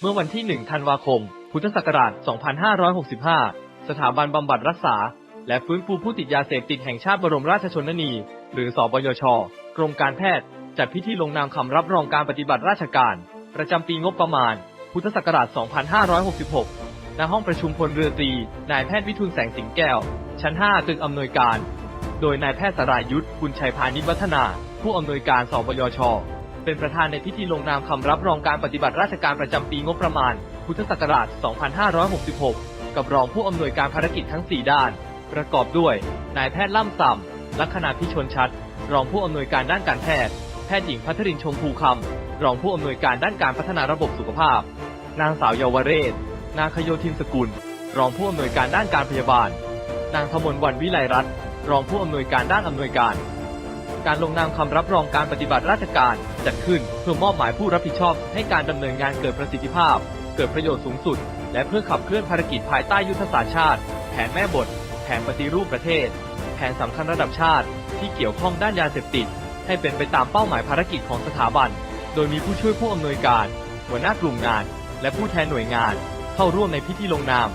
เมื่อวันที่ 1 ธันวาคม พุทธศักราช 2565 สถาบันบำบัดรักษา และฟื้นฟูผู้ติดยาเสพติดแห่งชาติบรมราชชนนี หรือสบยช กรมการแพทย์ จัดพิธีลงนามคำรับรองการปฏิบัติราชการ ประจำปีงบประมาณ พุทธศักราช 2566 ณ ห้องประชุมพลเรือตรี นายแพทย์วิทูลแสงสิงแก้ว ชั้น 5 ตึกอำนวยการ โดยนายแพทย์สรายุทธบุญชัยพานิชวัฒนา ผู้อำนวยการสบยช เป็นประธานในพิธีลงนามคำรับรองการปฏิบัติราชการประจำปีงบประมาณ พุทธศักราช 2566 กับรองผู้อำนวยการภารกิจทั้ง 4 ด้าน ประกอบด้วย นายแพทย์ล่ำส่ำลัคนาพิชนชัด รองผู้อำนวยการด้านการแพทย์ แพทย์หญิงพัทรินชมพูคำ รองผู้อำนวยการด้านการพัฒนาระบบสุขภาพ นางสาวเยาวเรศ นางคโยธินสกุล รองผู้อำนวยการด้านการพยาบาล นางธมลวันวิไลรัตน์รองผู้อำนวยการด้านอำนวยการ การลงนามคำรับรองการปฏิบัติราชการ จัดขึ้นเพื่อมอบหมายผู้รับผิดชอบ ให้การดำเนินงานเกิดประสิทธิภาพ เกิดประโยชน์สูงสุด และเพื่อขับเคลื่อนภารกิจภายใต้ยุทธศาสตร์ชาติ แผนแม่บท แผนปฏิรูปประเทศ แผนสำคัญระดับชาติ ที่เกี่ยวข้องด้านยาเสพติด ให้เป็นไปตามเป้าหมายภารกิจของสถาบัน โดยมีผู้ช่วยผู้อำนวยการ หัวหน้ากลุ่มงาน และผู้แทนหน่วยงาน เข้าร่วมในพิธีลงนาม